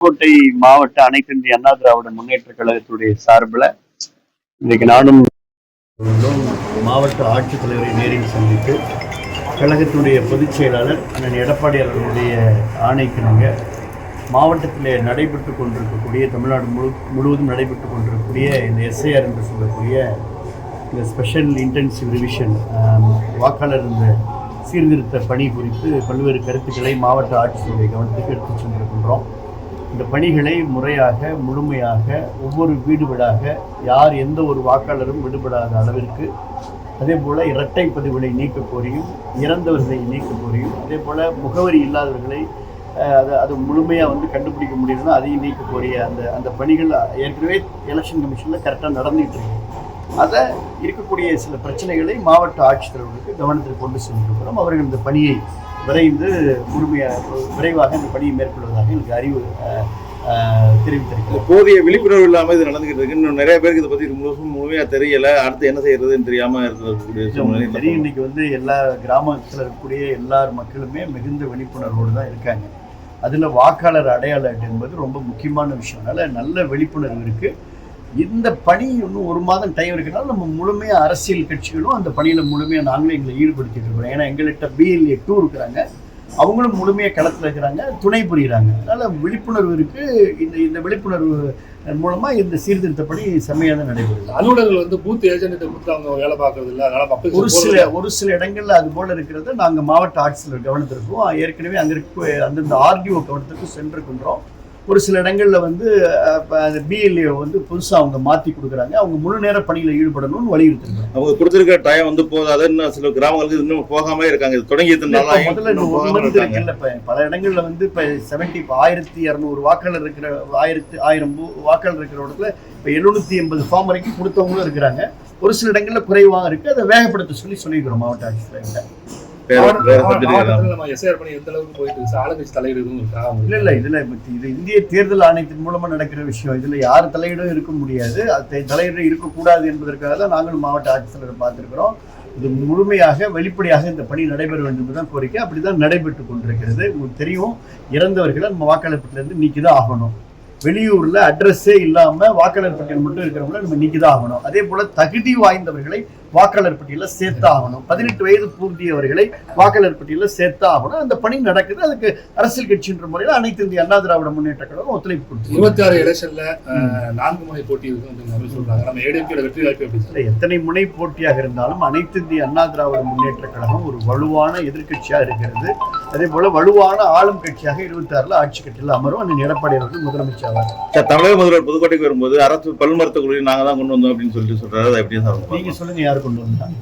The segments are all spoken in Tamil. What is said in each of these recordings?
புதுக்கோட்டை மாவட்ட அனைத்து இந்திய அண்ணா திராவிட முன்னேற்ற கழகத்துடைய சார்பில் இன்னைக்கு நானும் மாவட்ட ஆட்சித்தலைவரை நேரில் சந்தித்து கழகத்துடைய பொதுச் செயலாளர் அண்ணன் எடப்பாடி அவர்களுடைய ஆணைக்கிணங்க மாவட்டத்தில் நடைபெற்று கொண்டிருக்கக்கூடிய தமிழ்நாடு முழு முழுவதும் நடைபெற்று கொண்டிருக்கக்கூடிய இந்த எஸ்ஐஆர் என்று சொல்லக்கூடிய இந்த ஸ்பெஷல் இன்டென்சிவ் ரிவிஷன் வாக்காளர் இந்த சீர்திருத்த பணி குறித்து பல்வேறு கருத்துக்களை மாவட்ட ஆட்சியருடைய கவனத்துக்கு எடுத்துச் சென்றிருக்கின்றோம். இந்த பணிகளை முறையாக முழுமையாக ஒவ்வொரு வீடு வீடாக யார் எந்த ஒரு வாக்காளரும் விடுபடாத அளவிற்கு அதே போல் இரட்டை பதிவுகளை நீக்க கோரியும் இறந்தவர்களை நீக்க கோரியும் அதே போல் முகவரி இல்லாதவர்களை அதை அது அது முழுமையாக வந்து கண்டுபிடிக்க முடியலன்னா அதையும் நீக்க கோரிய அந்த அந்த பணிகள் ஏற்கனவே எலெக்ஷன் கமிஷனில் கரெக்டாக நடந்துகிட்டு இருக்கு. அதை இருக்கக்கூடிய சில பிரச்சனைகளை மாவட்ட ஆட்சித்தலைவர்களுக்கு கவனத்தில் கொண்டு சென்றிருக்கிறோம். அவர்கள் இந்த பணியை விரைந்து முழுமையாக விரைவாக இந்த பணியை மேற்கொள்வதாக எனக்கு அறிவு தெரிவித்திருக்கிறது. போதிய விழிப்புணர்வு இல்லாம இது நடந்துகிட்டு இருக்கு இன்னும் நிறைய பேருக்கு இதை பத்தி முழுசும் முழுமையா தெரியல. அடுத்து என்ன செய்யறதுன்னு தெரியாம இருக்கக்கூடிய தெரியும். இன்னைக்கு வந்து எல்லா கிராமத்தில் இருக்கக்கூடிய எல்லார் மக்களுமே மிகுந்த விழிப்புணர்வோடு தான் இருக்காங்க. அதில் வாக்காளர் அடையாள அட்டை என்பது ரொம்ப முக்கியமான விஷயம். அதனால நல்ல விழிப்புணர்வு இருக்கு. இந்த பணி இன்னும் ஒரு மாதம் டைம் இருக்கனால நம்ம முழுமையாக அரசியல் கட்சிகளும் அந்த பணியில் முழுமையாக நாங்களும் எங்களை ஈடுபடுத்திட்டு இருக்கிறோம். ஏன்னா எங்கள்கிட்ட பிஎல்ஏ டூ இருக்கிறாங்க. அவங்களும் முழுமையாக களத்தில் இருக்கிறாங்க துணை புரியுறாங்க. அதனால விழிப்புணர்வு இருக்கு. இந்த இந்த விழிப்புணர்வு மூலமாக இந்த சீர்திருத்த பணி செம்மையாக தான் நடைபெறுது. அலுவலர்கள் வந்து பூத் ஏஜென்ட் கொடுத்து அவங்க வேலை பார்க்கறது இல்ல. அதனால மக்களுக்கு ஒரு சில ஒரு சில இடங்கள்ல அது போல இருக்கிறது. நாங்க மாவட்ட ஆட்சியர் கவனத்திற்கும் ஏற்கனவே அங்க இருக்க அந்தந்த ஆர்டிஓ கவனத்திற்கும் சென்றிருக்கின்றோம் ஒரு சில இடங்கள்ல வந்து இப்ப அந்த பிஎல்ஏ வந்து புதுசா அவங்க மாத்தி கொடுக்குறாங்க. அவங்க முழு நேர பணியில ஈடுபடணும்னு வலியுறுத்துறாங்க அவங்க கொடுத்திருக்க டைம் வந்து போதாது. இன்னும் சில கிராமங்களுக்கு இன்னும் போகாம இருக்காங்க. இது தொடங்கி முதல்ல இப்ப பல இடங்கள்ல வந்து இப்ப செவன்டி ஆயிரத்தி இரநூறு வாக்காளர் இருக்கிற ஆயிரத்தி ஆயிரம் வாக்காளர் இருக்கிற இடத்துல இப்ப எழுநூத்தி எண்பது ஃபார்ம் வரைக்கும் கொடுத்தவங்களும் இருக்கிறாங்க. ஒரு சில இடங்கள்ல குறைவா இருக்கு. அதை வேகப்படுத்த சொல்லி சொல்லிக்கிறோம் மாவட்ட ஆட்சியர் இந்திய தேர்தல் ஆணையத்தின் மூலமா நடக்கிற விஷயம். இதுல யார் தலையீடும் இருக்க முடியாது. தலையீடு இருக்கக்கூடாது என்பதற்காக தான் நாங்கள் மாவட்ட ஆட்சித்தலைவர் பார்த்திருக்கிறோம். இது முழுமையாக வெளிப்படையாக இந்த பணி நடைபெற வேண்டும் என்பதுதான் கோரிக்கை. அப்படிதான் நடைபெற்று கொண்டிருக்கிறது. உங்களுக்கு தெரியும் இறந்தவர்களை நம்ம வாக்காளர் பட்டியலிருந்து நீக்கி தான் ஆகணும். வெளியூர்ல அட்ரஸே இல்லாம வாக்காளர் பட்டியல் மட்டும் இருக்கிறவங்கள நம்ம நீக்கி தான் ஆகணும். அதே போல தகுதி வாய்ந்தவர்களை வாக்காளர் பட்டியல சேர்த்தா ஆகணும் பதினெட்டு வயது பூர்த்தியவர்களை வாக்காளர் பட்டியல சேர்த்தா ஆகணும் அந்த பணி நடக்குது. அதுக்கு அரசியல் கட்சின்ற முறையில் அனைத்து இந்திய அண்ணா திராவிட முன்னேற்ற கழகம் ஒத்துழைப்பு கொடுத்து இருபத்தி ஆறு எலெக்ஷன்ல நான்கு முறை போட்டி இருக்கு அப்படின்னு சொல்லி சொல்றாங்க. நம்ம ஏடிஎம்கே வெற்றி வாய்ப்பு எப்படி எத்தனை முனை போட்டியாக இருந்தாலும் அனைத்து இந்திய அண்ணா திராவிட முன்னேற்ற கழகம் ஒரு வலுவான எதிர்க்கட்சியாக இருக்கிறது. அதே போல வலுவான ஆளும் கட்சியாக இருபத்தி ஆறுல ஆட்சி கட்சியில் அமரும். அண்ணன் எடப்பாடி அவர்கள் முதலமைச்சர் ஆவார். சார், தமிழக முதல்வர் புதுக்கோட்டைக்கு வரும்போது அரசு பல் மருத்துவக் கல்லூரி நாங்க தான் கொண்டு வந்தோம் அப்படின்னு சொல்லிட்டு சொல்றாரு. அதை எப்படி சார் நீங்க? சொல்லுங்க யார் கொண்டு வந்தாங்க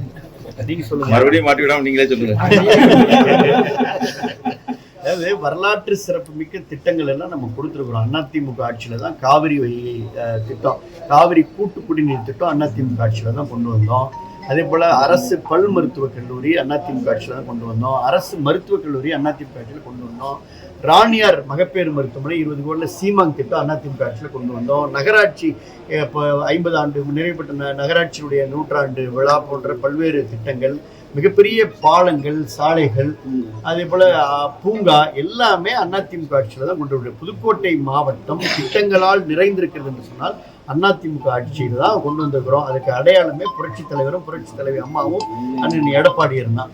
நீங்க சொல்லுங்க. மறுபடியும் மாட்டி விடாம நீங்களே சொல்லுங்க. அதாவது வரலாற்று சிறப்பு மிக்க திட்டங்கள் எல்லாம் நம்ம கொடுத்துருக்குறோம். அதிமுக ஆட்சியில தான் காவிரி திட்டம் காவிரி கூட்டு குடிநீர் திட்டம் அதிமுக ஆட்சியில தான் கொண்டு வந்தோம். அதே போல அரசு பல் மருத்துவக் கல்லூரி அதிமுக ஆட்சியில தான் கொண்டு வந்தோம். அரசு மருத்துவக் கல்லூரி அதிமுக ஆட்சியில கொண்டு வந்தோம். ராணியார் மகப்பேறு மருத்துவமனை இருபது கோடியில் சீமாங் திட்டம் அதிமுக ஆட்சியில் கொண்டு வந்தோம். நகராட்சி இப்போ ஐம்பது ஆண்டு நிறைவுபட்ட நகராட்சியினுடைய நூற்றாண்டு விழா போன்ற பல்வேறு திட்டங்கள் மிகப்பெரிய பாலங்கள் சாலைகள் அதே போல பூங்கா எல்லாமே அதிமுக ஆட்சியில தான் கொண்டு வருது புதுக்கோட்டை மாவட்டம் திட்டங்களால் நிறைந்திருக்கிறது என்று சொன்னால் அதிமுக ஆட்சியில் தான் கொண்டு வந்திருக்கிறோம். அதுக்கு அடையாளமே புரட்சி தலைவரும் புரட்சி தலைவி அம்மாவும் அண்ணன் எடப்பாடியர் தான்.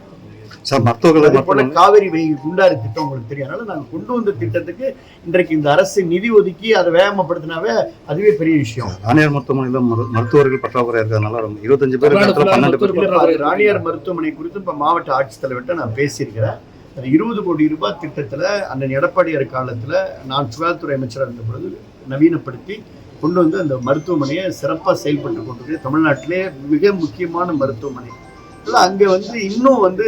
சார் மருத்துவர்களை போல காவிரி குண்டாறு திட்டம் உங்களுக்கு தெரியும். அதனால நாங்கள் கொண்டு வந்த திட்டத்துக்கு இன்றைக்கு இந்த அரசு நிதி ஒதுக்கி அதை வேகப்படுத்தினாவே அதுவே பெரிய விஷயம். ராணியார் மருத்துவமனையில் மரு- மருத்துவர்கள் பற்றாக்குறை இருக்கிறதுனால ரொம்ப இருபத்தஞ்சு பேர் பன்னெண்டு பேர் ராணியார் மருத்துவமனை குறித்து இப்ப மாவட்ட ஆட்சித்தலைவர்கிட்ட நான் பேசியிருக்கிறேன். அது இருபது கோடி ரூபாய் திட்டத்துல அண்ணன் எடப்பாடியார் காலத்துல நான் சுகாதாரத்துறை அமைச்சராக இருந்த பொழுது நவீனப்படுத்தி கொண்டு வந்து அந்த மருத்துவமனையை சிறப்பாக செயல்பட்டு கொண்டிருக்கு தமிழ்நாட்டிலே மிக முக்கியமான மருத்துவமனை. இல்லை அங்கே வந்து இன்னும் வந்து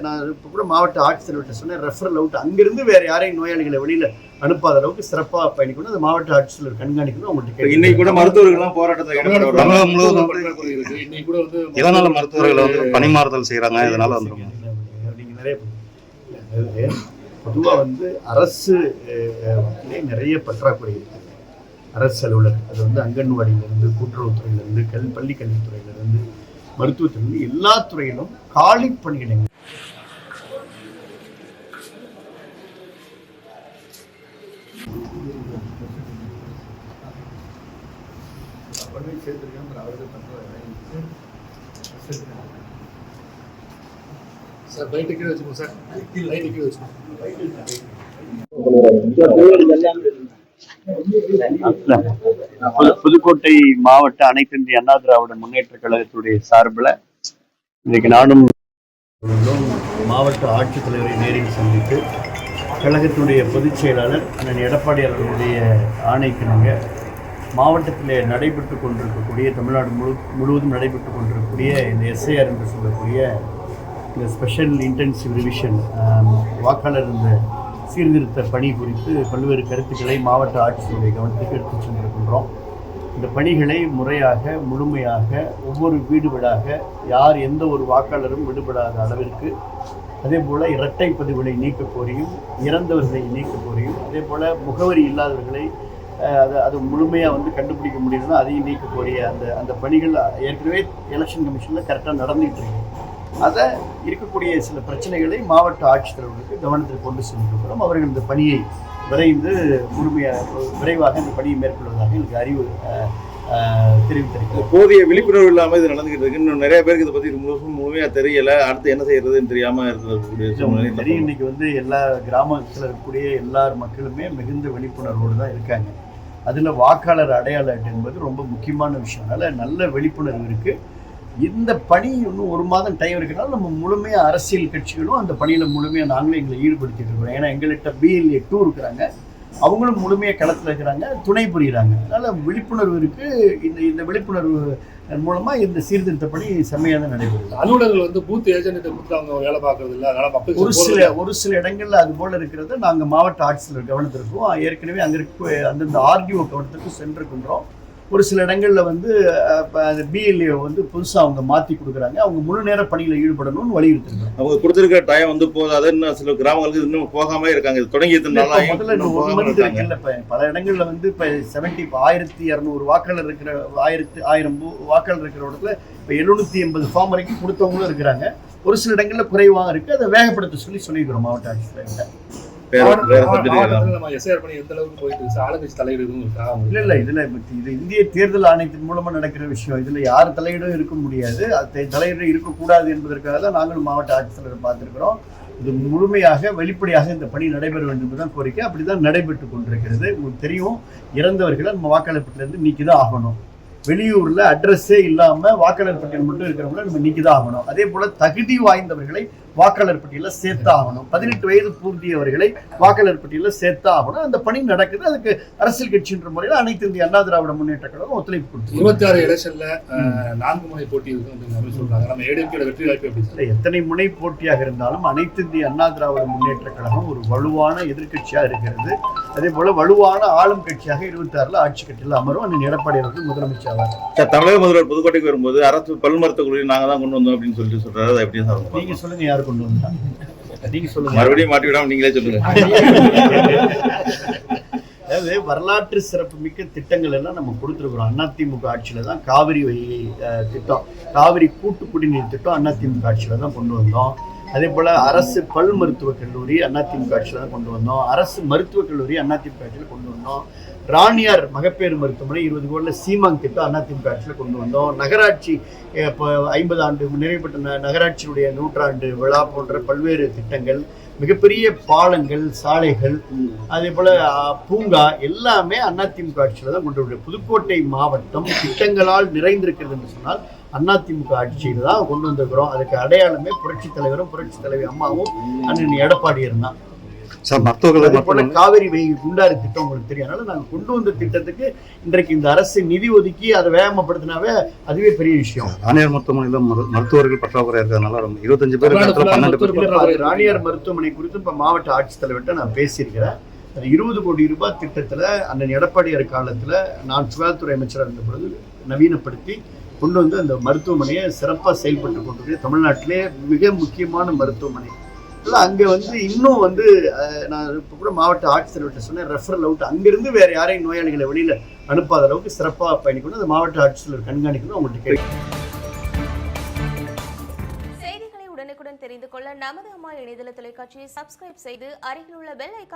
நான் இப்போ கூட மாவட்ட ஆட்சித்தலைவர்கிட்ட சொன்னேன் ரெஃபரல் அவுட் அங்கிருந்து வேற யாரையும் நோயாளிகளை வெளியில அனுப்பாத அளவுக்கு சிறப்பாக பயணிக்கணும் அந்த மாவட்ட ஆட்சித்தலைவர் கண்காணிக்கணும் அவங்கள்ட்ட இன்னைக்கு கூட மருத்துவர்கள்லாம் போராட்டத்தை இளநல மருத்துவர்களை வந்து பணிமாறுதல் செய்யறாங்க இதனால வந்துடும் நீங்க நிறைய அதாவது பொதுவாக வந்து அரசு நிறைய பற்றாக்குறை இருக்குது அரசு அலுவலர் அது வந்து அங்கன்வாடியிலிருந்து கூட்டுறவுத்துறையிலிருந்து கல் பள்ளி கல்வித்துறையிலிருந்து மருத்துவத்திலிருந்து எல்லா துறையிலும் காலி பணியிடங்கள். சார் பைட்டு கீழே வச்சுக்கோங்க சார். லைட்டு கீழே புதுக்கோட்டை மாவட்ட அனைத்து இந்திய அண்ணா திராவிட முன்னேற்ற கழகத்துடைய சார்பில் இன்றைக்கு நானும் மாவட்ட ஆட்சித்தலைவரை நேரில் சந்தித்து கழகத்துடைய பொதுச் செயலாளர் அண்ணன் எடப்பாடி அவர்களுடைய ஆணைக்கிணங்க மாவட்டத்தில் நடைபெற்று கொண்டிருக்கக்கூடிய தமிழ்நாடு முழு முழுவதும் நடைபெற்று கொண்டிருக்கக்கூடிய இந்த எஸ்ஐஆர் என்று சொல்லக்கூடிய இந்த ஸ்பெஷல் இன்டென்சிவ் ரிவிஷன் வாக்காளர் இந்த சீர்திருத்த பணி குறித்து பல்வேறு கருத்துக்களை மாவட்ட ஆட்சியருடைய கவனத்துக்கு எடுத்துச் சென்றிருக்கின்றோம். இந்த பணிகளை முறையாக முழுமையாக ஒவ்வொரு வீடு வீடாக யார் எந்த ஒரு வாக்காளரும் விடுபடாத அளவிற்கு அதே போல் இரட்டை பதிவுகளை நீக்க கோரியும் இறந்தவர்களை நீக்க கோரியும் அதே போல் முகவரி இல்லாதவர்களை அதை அது முழுமையாக வந்து கண்டுபிடிக்க முடியுதுன்னா அதையும் நீக்க கோரிய அந்த அந்த பணிகள் ஏற்கனவே எலெக்ஷன் கமிஷனில் கரெக்டாக நடந்துகிட்டு இருக்கு. அதை இருக்கக்கூடிய சில பிரச்சனைகளை மாவட்ட ஆட்சித்தலைவர்களுக்கு கவனத்தில் கொண்டு சென்றிருக்கிறோம். அவர்கள் இந்த பணியை விரைந்து முழுமையாக விரைவாக இந்த பணியை மேற்கொள்வதாக எனக்கு அறிவு தெரிவித்திருக்கிறது. போதிய விழிப்புணர்வு இல்லாம இது நடந்துகிட்டு இருக்கு இன்னும் நிறைய பேருக்கு இதை பத்தி முழுசும் முழுமையா தெரியல. அடுத்து என்ன செய்யறதுன்னு தெரியாம இருக்கக்கூடிய சூழ்நிலை உங்களுக்கு தெரியும். இன்னைக்கு வந்து எல்லா கிராமத்தில் இருக்கக்கூடிய எல்லார் மக்களுமே மிகுந்த விழிப்புணர்வோடு தான் இருக்காங்க. அதில் வாக்காளர் அடையாள அட்டை என்பது ரொம்ப முக்கியமான விஷயம். அதனால் நல்ல விழிப்புணர்வு இருக்குது இந்த பணி இன்னும் ஒரு மாதம் டைம் இருக்கிறனால நம்ம முழுமையாக அரசியல் கட்சிகளும் அந்த பணியில் முழுமையாக நாங்களும் எங்களை ஈடுபடுத்திட்டு இருக்கிறோம். ஏன்னா எங்கள்கிட்ட பிஎல்ஏ டூ இருக்கிறாங்க. அவங்களும் முழுமையாக களத்தில் இருக்கிறாங்க துணை புரியுறாங்க. அதனால் விழிப்புணர்வு இருக்குது இந்த இந்த விழிப்புணர்வு மூலமாக இந்த சீர்திருத்த பணி செம்மையாக தான் நடைபெறுது. அலுவலர்கள் வந்து பூத் ஏஜென்ட் கொடுத்து அவங்க வேலை பார்க்கறது இல்லை அதனால மக்கள் ஒரு சில ஒரு சில இடங்கள்ல அது போல இருக்கிறது நாங்க மாவட்ட ஆட்சியர் கவனத்திற்கும் ஏற்கனவே அங்க இருக்க அந்தந்த ஆர்டிஓ கவனத்திற்கும் சென்றிருக்கின்றோம். ஒரு சில இடங்கள்ல வந்து பிஎல்ஏ வந்து புதுசா அவங்க மாத்தி கொடுக்குறாங்க. அவங்க முழு நேர பணியில ஈடுபடணும்னு வலியுறுத்திருக்காங்க. அவங்க கொடுத்திருக்கிற டைம் வந்து போதாது இன்னும் சில கிராமங்களுக்கு இன்னும் போகாம இருக்காங்க. இது இப்ப முதல்ல இப்ப பல இடங்கள்ல வந்து இப்ப செவன்டி இப்போ ஆயிரத்தி இரநூறு வாக்காளர் இருக்கிற ஆயிரத்தி ஆயிரம் வாக்காளர் இருக்கிற இடத்துல இப்ப எழுநூத்தி எண்பது ஃபார்ம் வரைக்கும் கொடுத்தவங்களும் இருக்கிறாங்க. ஒரு சில இடங்கள்ல குறைவாக இருக்கு. அதை வேகப்படுத்த சொல்லி சொல்லிக்கிறோம் மாவட்ட ஆட்சியர் இல்ல இல்ல இதுல இது இந்திய தேர்தல் ஆணையத்தின் மூலமா நடக்கிற விஷயம். இதுல யார் தலையீடும் இருக்க முடியாது. தலையீடு இருக்கக்கூடாது என்பதற்காக தான் நாங்கள் மாவட்ட ஆட்சித்தலைவரை பார்த்திருக்கிறோம். இது முழுமையாக வெளிப்படையாக இந்த பணி நடைபெற வேண்டும் என்பதுதான் கோரிக்கை. அப்படிதான் நடைபெற்று கொண்டிருக்கிறது. உங்களுக்கு தெரியும் இறந்தவர்களை நம்ம வாக்காளர் பட்டியலிருந்து நீக்கி தான் ஆகணும். வெளியூர்ல அட்ரஸே இல்லாம வாக்காளர் பட்டியல் மட்டும் இருக்கிறவங்கள நம்ம நீக்கி தான் ஆகணும். அதே போல தகுதி வாய்ந்தவர்களை வாக்காளர் பட்டியலில் சேர்த்தா ஆகணும். பதினெட்டு வயது பூர்த்தியவர்களை வாக்காளர் பட்டியலில் சேர்த்தா ஆகணும். அந்த பணி நடக்குது. அதுக்கு அரசியல் கட்சின்ற முறையில் அனைத்து இந்திய அண்ணா திராவிட முன்னேற்ற கழகம் ஒத்துழைப்பு கொடுத்து இருபத்தி ஆறு எலெக்ஷன்ல நான்கு முனை போட்டி சொல்றாங்க. நம்ம ஏடிஎம்கே வெற்றி வாய்ப்பு எப்படி எத்தனை முனை போட்டியாக இருந்தாலும் அனைத்து இந்திய அண்ணா திராவிட முன்னேற்ற கழகம் ஒரு வலுவான எதிர்க்கட்சியா இருக்கிறது. அதே போல வலுவான ஆளும் கட்சியாக இருபத்தி ஆறுல ஆட்சி கட்சியில் அமரும். அண்ணன் எடப்பாடி அவர்கள் முதலமைச்சர் ஆவார். சார் தமிழக முதல்வர் புதுக்கோட்டைக்கு வரும்போது அரசு பல் மருத்துவக் கல்லூரி நாங்க தான் கொண்டு வந்தோம் அப்படின்னு சொல்லிட்டு சொல்றாரு. அதை எப்படி சார்? நீங்க சொல்லுங்க யார் கொண்டு வந்தா நீங்க சொல்லுங்க. மறுபடியும் மாட்டி விடாம நீங்களே சொல்லுங்க. அதாவது வரலாற்று சிறப்பு மிக்க திட்டங்கள் எல்லாம் நம்ம கொடுத்துருக்குறோம். அதிமுக ஆட்சியில தான் காவிரி திட்டம். காவிரி கூட்டு குடிநீர் திட்டம் அதிமுக ஆட்சியில தான் கொண்டு வந்தோம். அதே போல் அரசு பல் மருத்துவக் கல்லூரி அதிமுக ஆட்சியில் தான் கொண்டு வந்தோம். அரசு மருத்துவக் கல்லூரி அதிமுக ஆட்சியில் கொண்டு வந்தோம். ராணியார் மகப்பேறு மருத்துவமனை இருபது கோடில சீமாங் திட்டம் அதிமுக ஆட்சியில் கொண்டு வந்தோம். நகராட்சி இப்போ ஐம்பது ஆண்டு நிறைவுபட்ட நகராட்சியுடைய நூற்றாண்டு விழா போன்ற பல்வேறு திட்டங்கள் மிகப்பெரிய பாலங்கள் சாலைகள் அதே போல் பூங்கா எல்லாமே அதிமுக ஆட்சியில் தான் கொண்டு வந்து புதுக்கோட்டை மாவட்டம் திட்டங்களால் நிறைந்திருக்கிறது என்று சொன்னால் அதிமுக ஆட்சியில் தான் கொண்டு வந்திருக்கிறோம். அதுக்கு அடையாளமே புரட்சி தலைவரும் புரட்சி தலைவி அம்மாவும் அண்ணன் எடப்பாடியர் தான் சார் மருத்துவ கல்லூரி அதே போல மட்டும் காவிரி குண்டாறு திட்டம் உங்களுக்கு தெரியும். அதனால நாங்க கொண்டு வந்த திட்டத்துக்கு இன்றைக்கு இந்த அரசு நிதி ஒதுக்கி அதை வேகப்படுத்தினாவே அதுவே பெரிய விஷயம். ராணியார் மருத்துவமனையில மரு- மருத்துவர்கள் பற்றாக்குறை இருக்கிறதுனால ரொம்ப இருபத்தஞ்சு பேர் பன்னெண்டு பேர் ராணியார் மருத்துவமனை குறித்து இப்ப மாவட்ட ஆட்சித்தலைவர்கிட்ட நான் பேசியிருக்கிறேன். அது இருபது கோடி ரூபாய் திட்டத்துல அண்ணன் எடப்பாடியார் காலத்துல நான் சுகாதாரத்துறை அமைச்சராக இருந்த பொழுது நவீனப்படுத்தி கொண்டு வந்து அந்த மருத்துவமனையை சிறப்பாக செயல்பட்டு கொண்டிருக்கு தமிழ்நாட்டிலே மிக முக்கியமான மருத்துவமனை. இல்லை அங்கே வந்து இன்னும் வந்து நான் இப்போ கூட மாவட்ட ஆட்சித்தலைவர்கிட்ட சொன்னேன் ரெஃபரல் அவுட் அங்கிருந்து வேற யாரையும் நோயாளிகளை வெளியில அனுப்பாத அளவுக்கு சிறப்பாக பயணிக்கணும். அந்த மாவட்ட ஆட்சித்தலைவர் கண்காணிக்கணும் அவங்கள்ட்ட கேட்டு செய்திகளை உடனுக்குடன் தெரிந்து கொள்ள நமது அம்மா இணையதள தொலைக்காட்சியை சப்ஸ்கிரைப் செய்து அருகில் உள்ள பெல் ஐக்கா